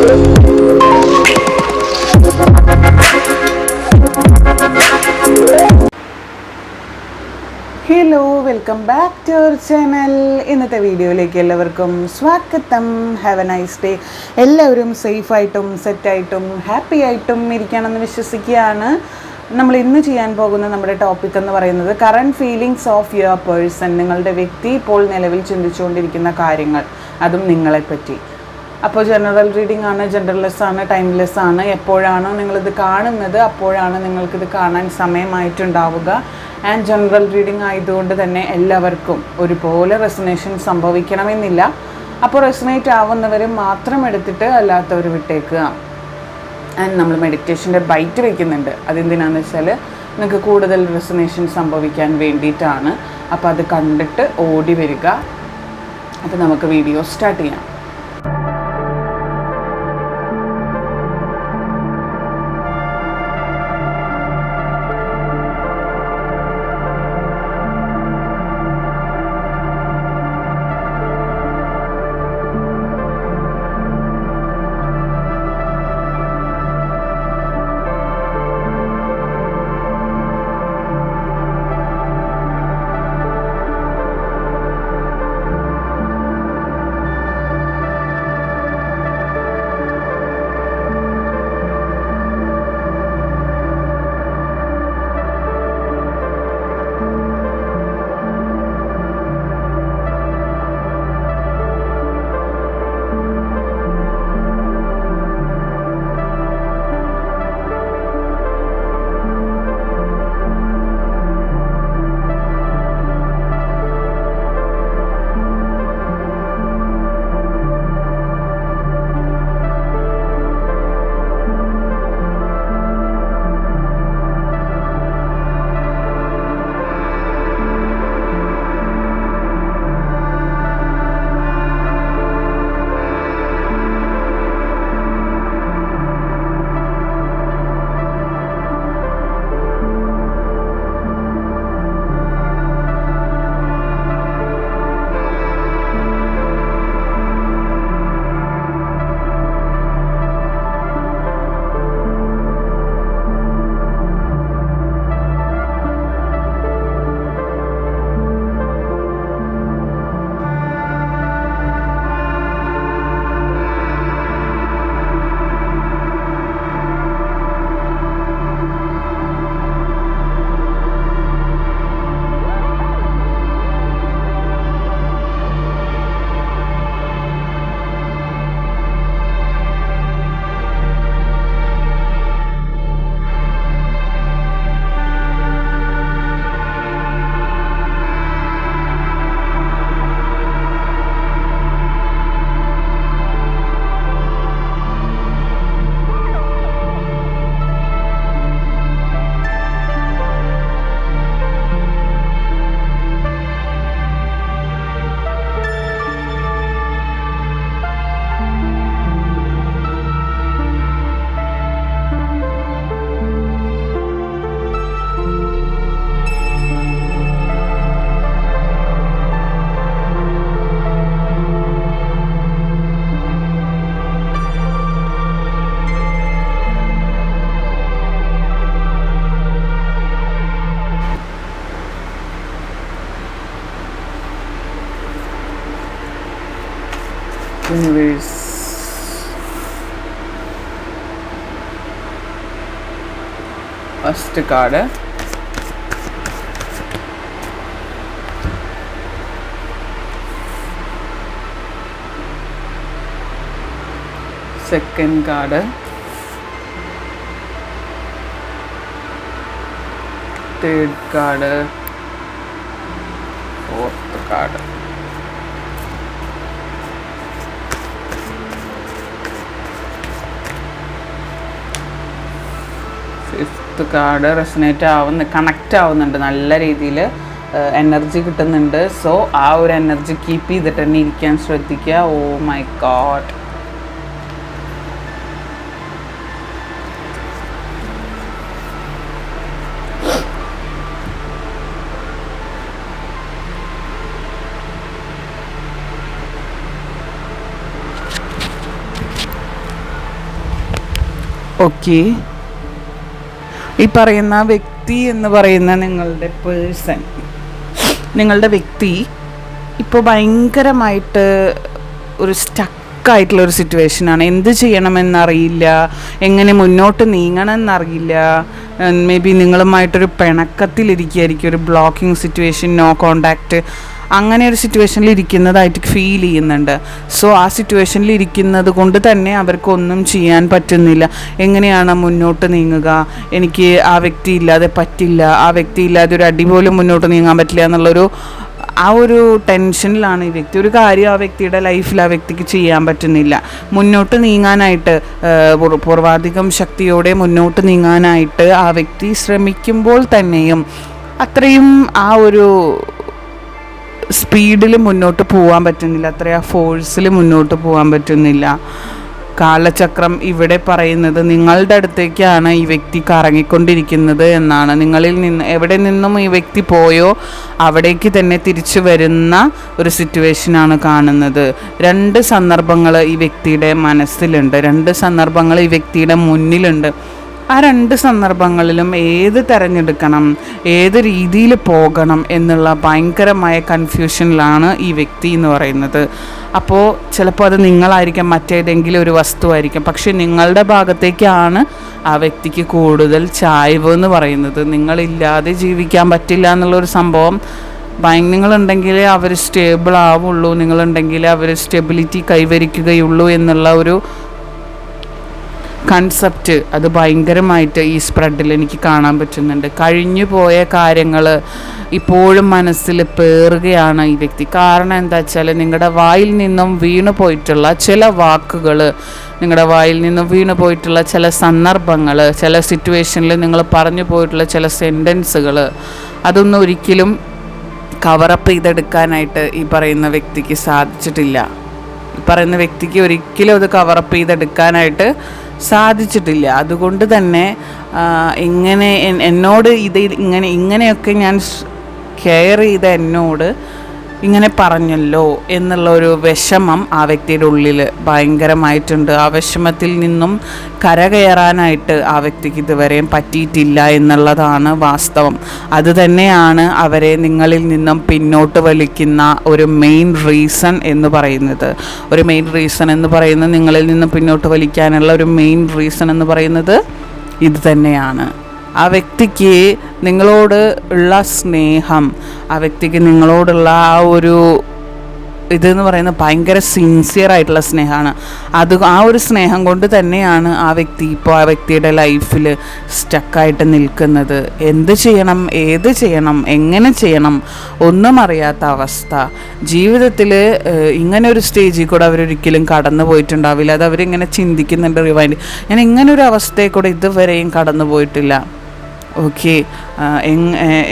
Hello welcome back to our channel ഇന്നത്തെ വീഡിയോയിലേക്ക് എല്ലാവർക്കും സ്വാഗതം. ഹാവ് എ നൈസ് ഡേ എല്ലാവരും സേഫായിട്ടും സെറ്റായിട്ടും ഹാപ്പി ആയിട്ടും ഇരിക്കണമെന്ന് വിശ്വസിക്കുകയാണ്. നമ്മൾ ഇന്ന് ചെയ്യാൻ പോകുന്ന നമ്മുടെ ടോപ്പിക് എന്ന് പറയുന്നത് current feelings of your person നിങ്ങളുടെ വ്യക്തി ഇപ്പോൾ നിലവിൽ ചിന്തിച്ചുകൊണ്ടിരിക്കുന്ന കാര്യങ്ങൾ അതും നിങ്ങളെപ്പറ്റി. അപ്പോൾ ജനറൽ റീഡിംഗ് ആണ് ജനറൽലെസ് ആണ് ടൈംലെസ് ആണ്. എപ്പോഴാണോ നിങ്ങളിത് കാണുന്നത് അപ്പോഴാണ് നിങ്ങൾക്കിത് കാണാൻ സമയമായിട്ടുണ്ടാവുക. ആൻഡ് ജനറൽ റീഡിംഗ് ആയതുകൊണ്ട് തന്നെ എല്ലാവർക്കും ഒരുപോലെ റെസിനേഷൻ സംഭവിക്കണമെന്നില്ല. അപ്പോൾ റെസിനേറ്റ് ആവുന്നവർ മാത്രം എടുത്തിട്ട് അല്ലാത്തവർ വിട്ടേക്കുക. ആൻഡ് നമ്മൾ മെഡിറ്റേഷന്റെ ബൈറ്റ് വയ്ക്കുന്നുണ്ട് അതെന്തിനാന്ന് വെച്ചാൽ നിങ്ങൾക്ക് കൂടുതൽ റെസിനേഷൻ സംഭവിക്കാൻ വേണ്ടിയിട്ടാണ്. അപ്പോൾ അത് കണ്ടിട്ട് ഓടി വരിക. അപ്പോൾ നമുക്ക് വീഡിയോ സ്റ്റാർട്ട് ചെയ്യാം. First card second card third card fourth card card resonate ആവുന്ന കണക്റ്റ് ആവുന്നുണ്ട് നല്ല രീതിയിൽ എനർജി കിട്ടുന്നുണ്ട്. സോ ആ ഒരു എനർജി കീപ്പ് ചെയ്തിട്ട് തന്നെ ഇരിക്കാൻ ശ്രദ്ധിക്കുക. ഓ മൈ ഗോഡ് ഓക്കെ ഈ പറയുന്ന വ്യക്തി എന്ന് പറയുന്ന നിങ്ങളുടെ പേഴ്സൺ നിങ്ങളുടെ വ്യക്തി ഇപ്പോൾ ഭയങ്കരമായിട്ട് ഒരു സ്റ്റക്കായിട്ടുള്ള ഒരു സിറ്റുവേഷനാണ് എന്ത് ചെയ്യണമെന്നറിയില്ല എങ്ങനെ മുന്നോട്ട് നീങ്ങണമെന്നറിയില്ല. മേ ബി നിങ്ങളുമായിട്ടൊരു പിണക്കത്തിലിരിക്കുകയായിരിക്കും ഒരു ബ്ലോക്കിംഗ് സിറ്റുവേഷൻ നോ കോണ്ടാക്റ്റ് അങ്ങനെ ഒരു സിറ്റുവേഷനിൽ ഇരിക്കുന്നതായിട്ട് ഫീൽ ചെയ്യുന്നുണ്ട്. സോ ആ സിറ്റുവേഷനിൽ ഇരിക്കുന്നത് കൊണ്ട് തന്നെ അവർക്കൊന്നും ചെയ്യാൻ പറ്റുന്നില്ല. എങ്ങനെയാണ് മുന്നോട്ട് നീങ്ങുക? എനിക്ക് ആ വ്യക്തി ഇല്ലാതെ പറ്റില്ല. ആ വ്യക്തി ഇല്ലാതെ ഒരു അടി പോലും മുന്നോട്ട് നീങ്ങാൻ പറ്റില്ല എന്നുള്ളൊരു ആ ഒരു ടെൻഷനിലാണ് ഈ വ്യക്തി. ഒരു കാര്യം ആ വ്യക്തിയുടെ ലൈഫിൽ ആ വ്യക്തിക്ക് ചെയ്യാൻ പറ്റുന്നില്ല. മുന്നോട്ട് നീങ്ങാനായിട്ട് പൂർവാധികം ശക്തിയോടെ മുന്നോട്ട് നീങ്ങാനായിട്ട് ആ വ്യക്തി ശ്രമിക്കുമ്പോൾ തന്നെയും അത്രയും ആ ഒരു സ്പീഡിൽ മുന്നോട്ട് പോകാൻ പറ്റുന്നില്ല. അത്രയും ഫോഴ്സിൽ മുന്നോട്ട് പോകാൻ പറ്റുന്നില്ല. കാലചക്രം ഇവിടെ പറയുന്നത് നിങ്ങളുടെ അടുത്തേക്കാണ് ഈ വ്യക്തി കറങ്ങിക്കൊണ്ടിരിക്കുന്നത് എന്നാണ്. നിങ്ങളിൽ നിന്ന് എവിടെ നിന്നും ഈ വ്യക്തി പോയോ അവിടേക്ക് തന്നെ തിരിച്ചു വരുന്ന ഒരു സിറ്റുവേഷനാണ് കാണുന്നത്. രണ്ട് സന്ദർഭങ്ങൾ ഈ വ്യക്തിയുടെ മനസ്സിലുണ്ട്. രണ്ട് സന്ദർഭങ്ങൾ ഈ വ്യക്തിയുടെ മുന്നിലുണ്ട്. ആ രണ്ട് സന്ദർഭങ്ങളിലും ഏത് തിരഞ്ഞെടുക്കണം ഏത് രീതിയിൽ പോകണം എന്നുള്ള ഭയങ്കരമായ കൺഫ്യൂഷനിലാണ് ഈ വ്യക്തി എന്ന് പറയുന്നത്. അപ്പോൾ ചിലപ്പോൾ അത് നിങ്ങളായിരിക്കാം മറ്റേതെങ്കിലും ഒരു വസ്തുവായിരിക്കാം. പക്ഷെ നിങ്ങളുടെ ഭാഗത്തേക്കാണ് ആ വ്യക്തിക്ക് കൂടുതൽ ചായ്വ് എന്ന് പറയുന്നത്. നിങ്ങളില്ലാതെ ജീവിക്കാൻ പറ്റില്ല എന്നുള്ളൊരു സംഭവം. ഭയ നിങ്ങളുണ്ടെങ്കിലേ അവർ സ്റ്റേബിൾ ആവുള്ളൂ. നിങ്ങളുണ്ടെങ്കിൽ അവർ സ്റ്റെബിലിറ്റി കൈവരിക്കുകയുള്ളൂ എന്നുള്ള ഒരു കൺസെപ്റ്റ് അത് ഭയങ്കരമായിട്ട് ഈ സ്പ്രെഡിൽ എനിക്ക് കാണാൻ പറ്റുന്നുണ്ട്. കഴിഞ്ഞു പോയ കാര്യങ്ങൾ ഇപ്പോഴും മനസ്സിൽ പേറുകയാണ് ഈ വ്യക്തി. കാരണം എന്താ വെച്ചാൽ നിങ്ങളുടെ വായിൽ നിന്നും വീണു പോയിട്ടുള്ള ചില വാക്കുകൾ നിങ്ങളുടെ വായിൽ നിന്നും വീണു പോയിട്ടുള്ള ചില സന്ദർഭങ്ങൾ ചില സിറ്റുവേഷനിൽ നിങ്ങൾ പറഞ്ഞു പോയിട്ടുള്ള ചില സെന്റൻസുകൾ അതൊന്നും ഒരിക്കലും കവറപ്പ് ചെയ്തെടുക്കാനായിട്ട് ഈ പറയുന്ന വ്യക്തിക്ക് സാധിച്ചിട്ടില്ല. ഈ പറയുന്ന വ്യക്തിക്ക് ഒരിക്കലും അത് കവറപ്പ് ചെയ്തെടുക്കാനായിട്ട് സാധിച്ചിട്ടില്ല. അതുകൊണ്ട് തന്നെ ഇങ്ങനെ എന്നോട് ഇത് ഇങ്ങനെ ഇങ്ങനെയൊക്കെ ഞാൻ കെയർ ചെയ്ത എന്നോട് ഇങ്ങനെ പറഞ്ഞല്ലോ എന്നുള്ള ഒരു വിഷമം ആ വ്യക്തിയുടെ ഉള്ളിൽ ഭയങ്കരമായിട്ടുണ്ട്. ആ വിഷമത്തിൽ നിന്നും കരകയറാനായിട്ട് ആ വ്യക്തിക്ക് ഇതുവരെയും പറ്റിയിട്ടില്ല എന്നുള്ളതാണ് വാസ്തവം. അതുതന്നെയാണ് അവരെ നിങ്ങളിൽ നിന്നും പിന്നോട്ട് വലിക്കുന്ന ഒരു മെയിൻ റീസൺ എന്ന് പറയുന്നത്. ഒരു മെയിൻ റീസൺ എന്ന് പറയുന്നത് നിങ്ങളിൽ നിന്നും പിന്നോട്ട് വലിക്കാനുള്ള ഒരു മെയിൻ റീസൺ എന്ന് പറയുന്നത് ഇത് തന്നെയാണ്. ആ വ്യക്തിക്ക് നിങ്ങളോട് ഉള്ള സ്നേഹം ആ വ്യക്തിക്ക് നിങ്ങളോടുള്ള ആ ഒരു ഇതെന്ന് പറയുന്നത് ഭയങ്കര സിൻസിയർ ആയിട്ടുള്ള സ്നേഹമാണ്. അത് ആ ഒരു സ്നേഹം കൊണ്ട് തന്നെയാണ് ആ വ്യക്തി ഇപ്പോൾ ആ വ്യക്തിയുടെ ലൈഫിൽ സ്റ്റക്കായിട്ട് നിൽക്കുന്നത്. എന്ത് ചെയ്യണം ഏത് ചെയ്യണം എങ്ങനെ ചെയ്യണം ഒന്നും അറിയാത്ത അവസ്ഥ. ജീവിതത്തിൽ ഇങ്ങനെ ഒരു സ്റ്റേജിൽ കൂടെ അവരൊരിക്കലും കടന്നു പോയിട്ടുണ്ടാവില്ല. അത് അവരിങ്ങനെ ചിന്തിക്കുന്നുണ്ട് റിവൈൻഡ് ഞാൻ ഇങ്ങനെ ഒരു അവസ്ഥയിൽ കൂടെ ഇതുവരെയും കടന്നു പോയിട്ടില്ല. ഓക്കെ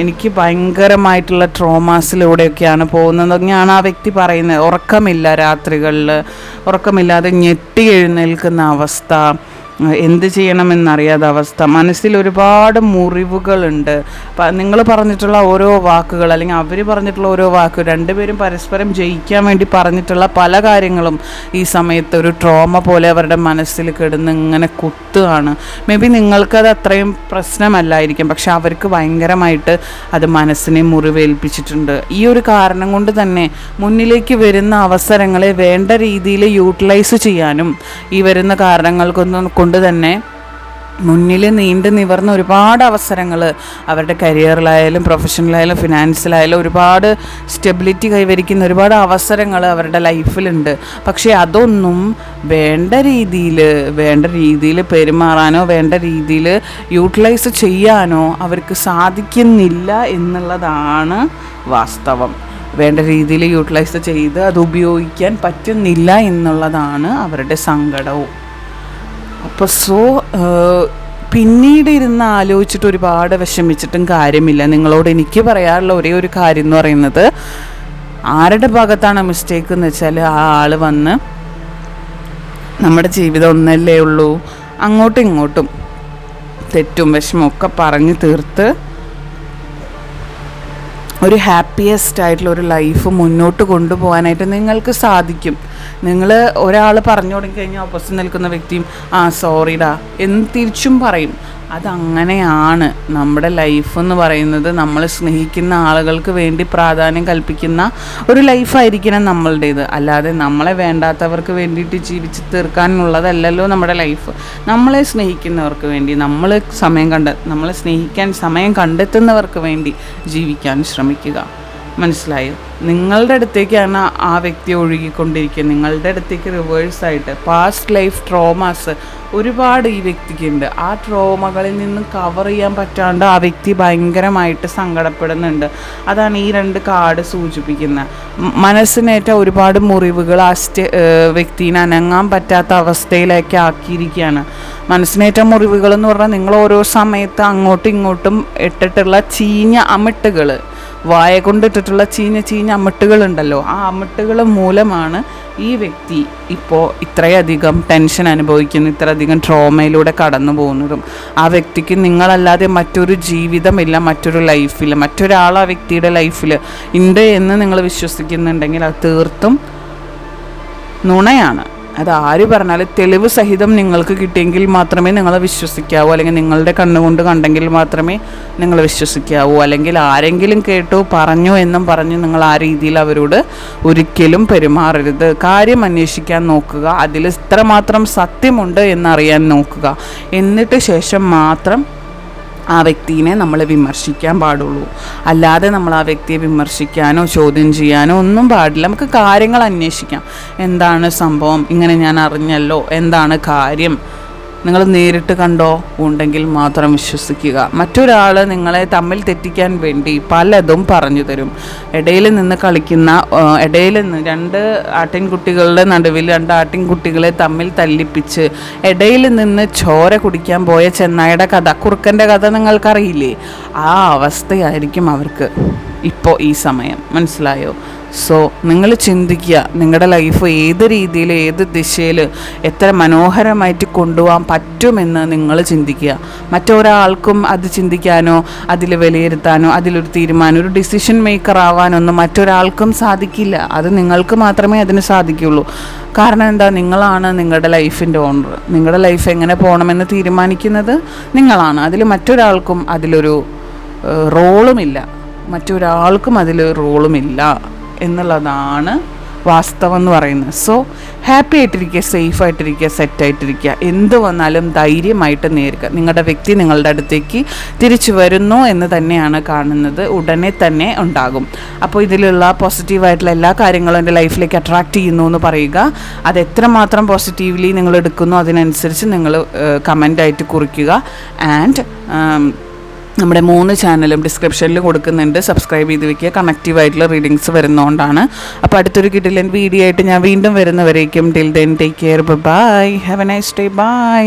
എനിക്ക് ഭയങ്കരമായിട്ടുള്ള ട്രോമാസിലൂടെയൊക്കെയാണ് പോകുന്നത്. ഞാൻ ആ വ്യക്തി പറയുന്നത് ഉറക്കമില്ല രാത്രികളിൽ ഉറക്കമില്ലാതെ ഞെട്ടി എഴുന്നേൽക്കുന്ന അവസ്ഥ. എന്ത് ചെയ്യണമെന്നറിയാത്ത അവസ്ഥ. മനസ്സിൽ ഒരുപാട് മുറിവുകളുണ്ട്. നിങ്ങൾ പറഞ്ഞിട്ടുള്ള ഓരോ വാക്കുകൾ അല്ലെങ്കിൽ അവർ പറഞ്ഞിട്ടുള്ള ഓരോ വാക്ക് രണ്ടുപേരും പരസ്പരം ജയിക്കാൻ വേണ്ടി പറഞ്ഞിട്ടുള്ള പല കാര്യങ്ങളും ഈ സമയത്ത് ഒരു ട്രോമ പോലെ അവരുടെ മനസ്സിൽ കിടന്ന് ഇങ്ങനെ കുത്തുകയാണ്. മേ ബി നിങ്ങൾക്കത് അത്രയും പ്രശ്നമല്ലായിരിക്കും പക്ഷെ അവർക്ക് ഭയങ്കരമായിട്ട് അത് മനസ്സിനെ മുറിവേൽപ്പിച്ചിട്ടുണ്ട്. ഈ ഒരു കാരണം കൊണ്ട് തന്നെ മുന്നിലേക്ക് വരുന്ന അവസരങ്ങളെ വേണ്ട രീതിയിൽ യൂട്ടിലൈസ് ചെയ്യാനും ഈ വരുന്ന കാരണങ്ങൾക്കൊന്നും കൊണ്ട് തന്നെ മുന്നിൽ നീണ്ടു നിവർന്ന ഒരുപാട് അവസരങ്ങൾ അവരുടെ കരിയറിലായാലും പ്രൊഫഷണലായാലും ഫിനാൻസിലായാലും ഒരുപാട് സ്റ്റെബിലിറ്റി കൈവരിക്കുന്ന ഒരുപാട് അവസരങ്ങൾ അവരുടെ ലൈഫിലുണ്ട്. പക്ഷേ അതൊന്നും വേണ്ട രീതിയിൽ വേണ്ട രീതിയിൽ പെരുമാറാനോ വേണ്ട രീതിയിൽ യൂട്ടിലൈസ് ചെയ്യാനോ അവർക്ക് സാധിക്കുന്നില്ല എന്നുള്ളതാണ് വാസ്തവം. വേണ്ട രീതിയിൽ യൂട്ടിലൈസ് ചെയ്ത് അത് ഉപയോഗിക്കാൻ പറ്റുന്നില്ല എന്നുള്ളതാണ് അവരുടെ സങ്കടവും. അപ്പോൾ സോ പിന്നീട് ഇരുന്ന് ആലോചിച്ചിട്ട് ഒരുപാട് വിഷമിച്ചിട്ടും കാര്യമില്ല. നിങ്ങളോട് എനിക്ക് പറയാനുള്ള ഒരേ ഒരു കാര്യം എന്ന് പറയുന്നത് ആരുടെ ഭാഗത്താണ് മിസ്റ്റേക്ക് എന്ന് വെച്ചാൽ ആ ആൾ വന്ന് നമ്മുടെ ജീവിതം ഒന്നല്ലേ ഉള്ളൂ അങ്ങോട്ടും ഇങ്ങോട്ടും തെറ്റും വിഷമമൊക്കെ പറഞ്ഞ് തീർത്ത് ഒരു ഹാപ്പിയസ്റ്റ് ആയിട്ടുള്ള ഒരു ലൈഫ് മുന്നോട്ട് കൊണ്ടുപോകാനായിട്ട് നിങ്ങൾക്ക് സാധിക്കും. നിങ്ങൾ ഒരാൾ പറഞ്ഞു തുടങ്ങി കഴിഞ്ഞാൽ ഓപ്പോസിറ്റ് നിൽക്കുന്ന വ്യക്തിയും ആ സോറിടാ എന്ന് തിരിച്ചും പറയും. അതങ്ങനെയാണ് നമ്മുടെ ലൈഫ് എന്ന് പറയുന്നത്. നമ്മൾ സ്നേഹിക്കുന്ന ആളുകൾക്ക് വേണ്ടി പ്രാധാന്യം കൽപ്പിക്കുന്ന ഒരു ലൈഫായിരിക്കണം നമ്മളുടേത്. അല്ലാതെ നമ്മളെ വേണ്ടാത്തവർക്ക് വേണ്ടിയിട്ട് ജീവിച്ച് തീർക്കാനുള്ളതല്ലല്ലോ നമ്മുടെ ലൈഫ് നമ്മളെ സ്നേഹിക്കുന്നവർക്ക് വേണ്ടി നമ്മൾ സമയം കണ്ട നമ്മളെ സ്നേഹിക്കാൻ സമയം കണ്ടെത്തുന്നവർക്ക് വേണ്ടി ജീവിക്കാൻ ശ്രമിക്കുക. മനസ്സിലായോ. നിങ്ങളുടെ അടുത്തേക്കാണ് ആ വ്യക്തി ഒഴുകിക്കൊണ്ടിരിക്കുന്നത്. നിങ്ങളുടെ അടുത്തേക്ക് റിവേഴ്സായിട്ട് പാസ്റ്റ് ലൈഫ് ട്രോമാസ് ഒരുപാട് ഈ വ്യക്തിക്കുണ്ട് ആ ട്രോമകളിൽ നിന്ന് കവർ ചെയ്യാൻ പറ്റാണ്ട് ആ വ്യക്തി ഭയങ്കരമായിട്ട് സങ്കടപ്പെടുന്നുണ്ട്. അതാണ് ഈ രണ്ട് കാർഡ് സൂചിപ്പിക്കുന്നത്. മനസ്സിനേറ്റ ഒരുപാട് മുറിവുകൾ ആ വ്യക്തിനെ അനങ്ങാൻ പറ്റാത്ത അവസ്ഥയിലേക്ക് ആക്കിയിരിക്കുകയാണ്. മനസ്സിനേറ്റ മുറിവുകൾ എന്ന് പറഞ്ഞാൽ നിങ്ങൾ ഓരോ സമയത്ത് അങ്ങോട്ടും ഇങ്ങോട്ടും ഇട്ടിട്ടുള്ള ചീഞ്ഞ അമിട്ടുകൾ. വായ കൊണ്ടിട്ടിട്ടുള്ള ചീഞ്ഞ ചീഞ്ഞ അമിട്ടുകളുണ്ടല്ലോ ആ അമിട്ടുകൾ മൂലമാണ് ഈ വ്യക്തി ഇപ്പോൾ ഇത്രയധികം ടെൻഷൻ അനുഭവിക്കുന്നു ഇത്രയധികം ട്രോമയിലൂടെ കടന്നു പോകുന്നതും. ആ വ്യക്തിക്ക് നിങ്ങളല്ലാതെ മറ്റൊരു ജീവിതമില്ല മറ്റൊരു ലൈഫിൽ മറ്റൊരാൾ ആ വ്യക്തിയുടെ ലൈഫിൽ ഉണ്ട് എന്ന് നിങ്ങൾ വിശ്വസിക്കുന്നുണ്ടെങ്കിൽ അത് തീർത്തും നുണയാണ്. അത് ആര് പറഞ്ഞാലും തെളിവ് സഹിതം നിങ്ങൾക്ക് കിട്ടിയെങ്കിൽ മാത്രമേ നിങ്ങൾ വിശ്വസിക്കാവൂ. അല്ലെങ്കിൽ നിങ്ങളുടെ കണ്ണുകൊണ്ട് കണ്ടെങ്കിൽ മാത്രമേ നിങ്ങൾ വിശ്വസിക്കാവൂ. അല്ലെങ്കിൽ ആരെങ്കിലും കേട്ടു പറഞ്ഞു എന്നും പറഞ്ഞ് നിങ്ങൾ ആ രീതിയിൽ അവരോട് ഒരിക്കലും പെരുമാറരുത്. കാര്യം അന്വേഷിക്കാൻ നോക്കുക. അതിൽ ഇത്രമാത്രം സത്യമുണ്ട് എന്നറിയാൻ നോക്കുക. എന്നിട്ട് ശേഷം മാത്രം ആ വ്യക്തിനെ നമ്മൾ വിമർശിക്കാൻ പാടുള്ളൂ. അല്ലാതെ നമ്മൾ ആ വ്യക്തിയെ വിമർശിക്കാനോ ചോദ്യം ചെയ്യാനോ ഒന്നും പാടില്ല. നമുക്ക് കാര്യങ്ങൾ അന്വേഷിക്കാം. എന്താണ് സംഭവം? ഇങ്ങനെ ഞാൻ അറിഞ്ഞല്ലോ. എന്താണ് കാര്യം? നിങ്ങൾ നേരിട്ട് കണ്ടോ? ഉണ്ടെങ്കിൽ മാത്രം വിശ്വസിക്കുക. മറ്റൊരാൾ നിങ്ങളെ തമ്മിൽ തെറ്റിക്കാൻ വേണ്ടി പലതും പറഞ്ഞു തരും. ഇടയിൽ നിന്ന് കളിക്കുന്ന ഇടയിൽ നിന്ന് രണ്ട് ആട്ടിൻകുട്ടികളുടെ നടുവിൽ രണ്ട് ആട്ടിൻകുട്ടികളെ തമ്മിൽ തല്ലിപ്പിച്ച് ഇടയിൽ നിന്ന് ചോര കുടിക്കാൻ പോയ ചെന്നായുടെ കഥ കുറുക്കന്റെ കഥ നിങ്ങൾക്കറിയില്ലേ? ആ അവസ്ഥയായിരിക്കും അവർക്ക് ഇപ്പോൾ ഈ സമയം. മനസ്സിലായോ? സോ നിങ്ങൾ ചിന്തിക്കുക നിങ്ങളുടെ ലൈഫ് ഏത് രീതിയിൽ ഏത് ദിശയിൽ എത്ര മനോഹരമായിട്ട് കൊണ്ടുപോകാൻ പറ്റുമെന്ന് നിങ്ങൾ ചിന്തിക്കുക. മറ്റൊരാൾക്കും അത് ചിന്തിക്കാനോ അതിൽ വിലയിരുത്താനോ അതിലൊരു തീരുമാനം ഒരു ഡിസിഷൻ മേക്കർ ആവാനൊന്നും മറ്റൊരാൾക്കും സാധിക്കില്ല. അത് നിങ്ങൾക്ക് മാത്രമേ അതിന് സാധിക്കുള്ളൂ. കാരണം എന്താ? നിങ്ങളാണ് നിങ്ങളുടെ ലൈഫിന്റെ ഓണർ നിങ്ങളുടെ ലൈഫ് എങ്ങനെ പോകണമെന്ന് തീരുമാനിക്കുന്നത് നിങ്ങളാണ്. അതിൽ മറ്റൊരാൾക്കും അതിലൊരു റോളുമില്ല. മറ്റൊരാൾക്കും അതിൽ റോളുമില്ല എന്നുള്ളതാണ് വാസ്തവം എന്ന് പറയുന്നത്. സോ ഹാപ്പി ആയിട്ടിരിക്കുക സേഫ് ആയിട്ടിരിക്കുക സെറ്റായിട്ടിരിക്കുക എന്ത് വന്നാലും ധൈര്യമായിട്ട് നേരിടുക. നിങ്ങളുടെ വ്യക്തി നിങ്ങളുടെ അടുത്തേക്ക് തിരിച്ചു വരുന്നു എന്ന് തന്നെയാണ് കാണുന്നത്. ഉടനെ തന്നെ ഉണ്ടാകും. അപ്പോൾ ഇതിലുള്ള പോസിറ്റീവായിട്ടുള്ള എല്ലാ കാര്യങ്ങളും എന്റെ ലൈഫിലേക്ക് അട്രാക്റ്റ് ചെയ്യുന്നു എന്ന് പറയുക. അത് എത്രമാത്രം പോസിറ്റീവ്ലി നിങ്ങൾ എടുക്കുന്നു അതിനനുസരിച്ച് നിങ്ങൾ കമന്റായിട്ട് കുറിക്കുക. ആൻഡ് നമ്മുടെ മൂന്ന് ചാനലും ഡിസ്ക്രിപ്ഷനിൽ കൊടുക്കുന്നുണ്ട്. സബ്സ്ക്രൈബ് ചെയ്ത് വെക്കുക. കണക്റ്റീവ് ആയിട്ടുള്ള റീഡിങ്സ് വരുന്നതുകൊണ്ടാണ് അപ്പോൾ അടുത്തൊരു കിട്ടിലെ വീഡിയോ ആയിട്ട് ഞാൻ വീണ്ടും വരുന്നവരേക്കും. Till then take care bye have a nice day bye